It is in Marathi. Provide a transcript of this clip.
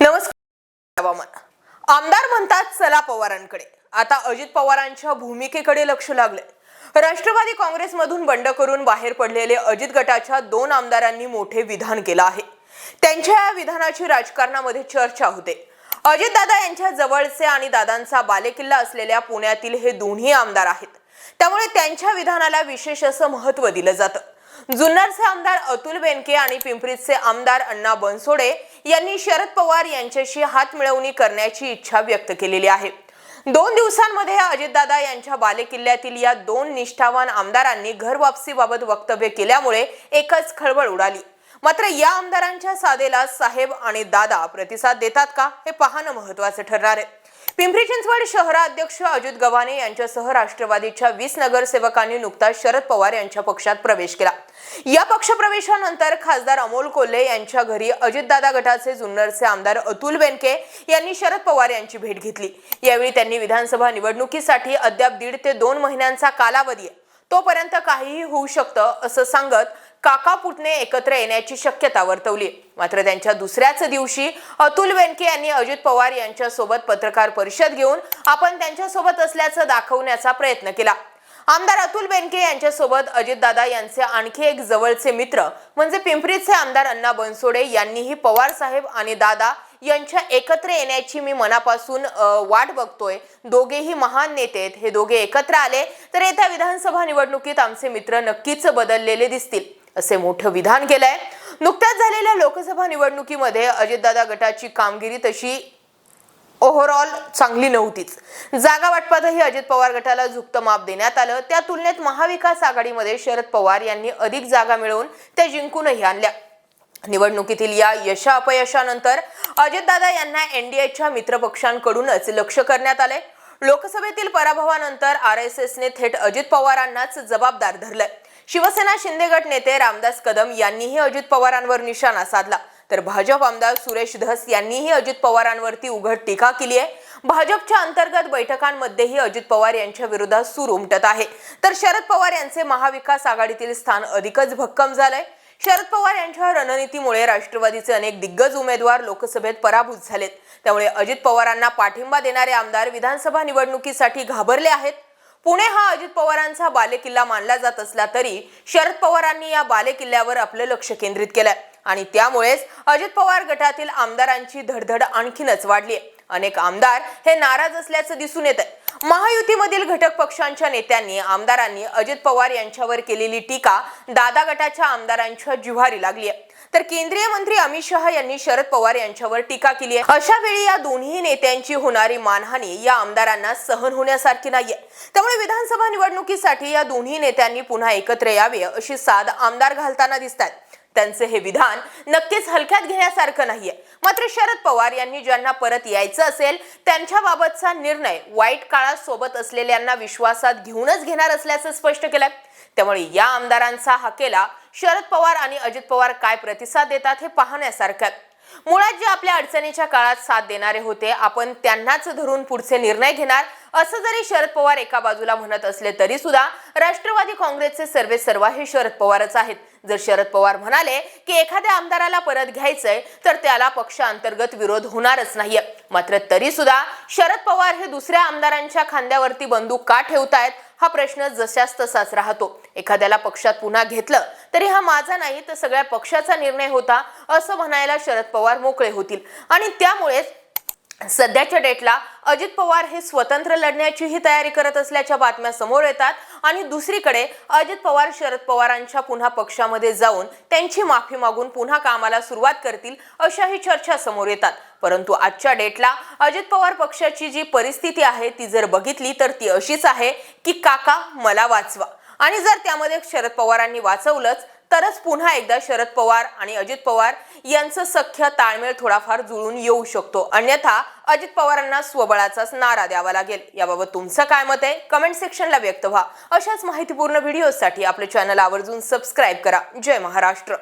नमस्कार. हवामान आमदार म्हणतात चला पवारांकडे. आता अजित पवारांच्या भूमिकेकडे लक्ष लागले. राष्ट्रवादी काँग्रेसमधून बंड करून बाहेर पडलेले अजित गटाच्या दोन आमदारांनी मोठे विधान केलं आहे. त्यांच्या या विधानाची राजकारणामध्ये चर्चा होते. अजितदादा यांच्या जवळचे आणि दादांचा बालेकिल्ला असलेल्या पुण्यातील हे दोन्ही आमदार आहेत. त्यामुळे त्यांच्या विधानाला विशेष असं महत्त्व दिलं जातं. जुन्नरचे आमदार अतुल बेनके आणि पिंपरीचे आमदार अण्णा बनसोडे यांनी शरद पवार यांच्याशी हात मिळवणी करण्याची इच्छा व्यक्त केलेली आहे. दोन दिवसांमध्ये अजितदादा यांच्या बालेकिल्ल्यातील या दोन निष्ठावान आमदारांनी घर वापसीबाबत वक्तव्य केल्यामुळे एकच खळबळ उडाली. मात्र या आमदारांच्या साधेला साहेब आणि दादा प्रतिसाद देतात का हे पाहणं महत्वाचं ठरणार आहे. पिंपरी चिंचवड शहराध्यक्ष अजित गव्हाणे यांच्यासह राष्ट्रवादीच्या वीस नगरसेवकांनी नुकताच शरद पवार यांच्या पक्षात प्रवेश केला. या पक्षप्रवेशानंतर खासदार अमोल कोल्हे यांच्या घरी अजितदादा गटाचे जुन्नरचे आमदार अतुल बेनके यांनी शरद पवार यांची भेट घेतली. यावेळी त्यांनी विधानसभा निवडणुकीसाठी अद्याप दीड ते दोन महिन्यांचा कालावधी आहे. तोपर्यंत काहीही होऊ शकतं असं सांगत काका पुटणे एकत्र येण्याची शक्यता वर्तवली. मात्र त्यांच्या दुसऱ्याच दिवशी अतुल बेनके यांनी अजित पवार यांच्यासोबत पत्रकार परिषद घेऊन आपण त्यांच्यासोबत असल्याचं दाखवण्याचा प्रयत्न केला. आमदार अतुल बेनके यांच्यासोबत अजितदादा यांचे आणखी एक जवळचे मित्र म्हणजे पिंपरीचे आमदार अण्णा बनसोडे यांनीही पवार साहेब आणि दादा यांच्या एकत्र येण्याची मी मनापासून वाट बघतोय. दोघेही महान नेते आहेत. हे दोघे एकत्र आले तर येत्या विधानसभा निवडणुकीत आमचे मित्र नक्कीच बदललेले दिसतील. असे मोठं विधान केलंय. नुकत्याच झालेल्या लोकसभा निवडणुकीमध्ये अजितदादा गटाची कामगिरी तशी ओव्हरऑल चांगली नव्हतीच. जागा वाटपातही अजित पवार गटाला झुकतं माप देण्यात आलं. त्या तुलनेत महाविकास आघाडीमध्ये शरद पवार यांनी अधिक जागा मिळवून त्या जिंकूनही आणल्या. निवडणुकीतील या यशा अपयशानंतर अजितदादा यांना एनडीएच्या मित्रपक्षांकडूनच लक्ष करण्यात आले लोकसभेतील पराभवानंतर आर एस एसने थेट अजित पवारांनाच जबाबदार धरलंय. शिवसेना शिंदे गट नेते रामदास कदम यांनीही अजित पवारांवर निशाणा साधला. तर भाजप आमदार सुरेश धस यांनीही अजित पवारांवरती उघड टीका केली आहे. भाजपच्या अंतर्गत बैठकांमध्येही अजित पवार यांच्या विरोधात सूर उमटत आहे. तर शरद पवार यांचे महाविकास आघाडीतील स्थान अधिकच भक्कम झालंय. शरद पवार यांच्या रणनीतीमुळे राष्ट्रवादीचे अनेक दिग्गज उमेदवार लोकसभेत पराभूत झालेत. त्यामुळे अजित पवारांना पाठिंबा देणारे आमदार विधानसभा निवडणुकीसाठी घाबरले आहेत. पुणे हा अजित पवारांचा बालेकिल्ला मानला जात असला तरी शरद पवारांनी या बालेकिल्ल्यावर आपलं लक्ष केंद्रित केलंय. आणि त्यामुळेच अजित पवार गटातील आमदारांची धडधड आणखीनच वाढली आहे अनेक आमदार हे नाराज असल्याचं दिसून येत आहे महायुतीमधील घटक पक्षांच्या नेत्यांनी आमदारांनी अजित पवार यांच्यावर केलेली टीका दादा गटाच्या आमदारांच्या जिव्हारी लागली आहे तर केंद्रीय मंत्री अमित शहा यांनी शरद पवार यांच्यावर टीका केली आहे अशा वेळी या दोन्ही नेत्यांची होणारी मानहानी या आमदारांना सहन होण्यासारखी नाहीये. त्यामुळे विधानसभा निवडणुकीसाठी या दोन्ही नेत्यांनी पुन्हा एकत्र यावे अशी साद आमदार घालताना दिसतात त्यांचे हे विधान नक्कीच हलक्यात घेण्यासारखं नाहीये. मात्र शरद पवार यांनी ज्यांना परत यायचं असेल त्यांच्याबाबतचा निर्णय वाईट काळात सोबत असलेल्यांना विश्वासात घेऊनच घेणार असल्याचं स्पष्ट केलंय. त्यामुळे या आमदारांचा हाकेला शरद पवार आणि अजित पवार काय प्रतिसाद देतात हे पाहण्यासारखं मुळात जे आपल्या अडचणीच्या काळात साथ देणारे होते आपण त्यांनाच धरून पुढचे निर्णय घेणार असं जरी शरद पवार एका बाजूला म्हणत असले तरी सुद्धा राष्ट्रवादी काँग्रेसचे सर्वे सर्व हे शरद पवारच आहेत. जर शरद पवार म्हणाले की एखाद्या आमदाराला परत घ्यायचंय तर त्याला पक्षांतर्गत विरोध होणारच नाहीये. मात्र तरी सुद्धा शरद पवार हे दुसऱ्या आमदारांच्या खांद्यावरती बंदूक का ठेवतायत हा प्रश्न जशाच तसाच राहतो. एखाद्याला पक्षात पुन्हा घेतलं तरी हा माझा नाही तर सगळ्या पक्षाचा निर्णय होता असं म्हणायला शरद पवार मोकळे होतील. आणि त्यामुळेच सध्याच्या डेटला अजित पवार हे स्वतंत्र लढण्याचीही तयारी करत असल्याच्या बातम्या समोर येतात. आणि दुसरीकडे अजित पवार शरद पवारांच्या पुन्हा पक्षामध्ये जाऊन त्यांची माफी मागून पुन्हा कामाला सुरुवात करतील अशाही चर्चा समोर येतात. परंतु आजच्या डेटला अजित पवार पक्षाची जी परिस्थिती आहे ती जर बघितली तर ती अशीच आहे की काका मला वाचवा. आणि जर त्यामध्ये शरद पवारांनी वाचवलंच तरच पुन्हा एकदा शरद पवार आणि अजित पवार यांचं सख्य ताळमेळ थोडाफार जुळून येऊ शकतो. अन्यथा अजित पवारांना स्वबळाचाच नारा द्यावा लागेल. याबाबत तुमचं काय मत आहे? कमेंट सेक्शनला व्यक्त व्हा. अशाच माहितीपूर्ण व्हिडिओसाठी आपले चॅनल आवर्जून सबस्क्राईब करा. जय महाराष्ट्र.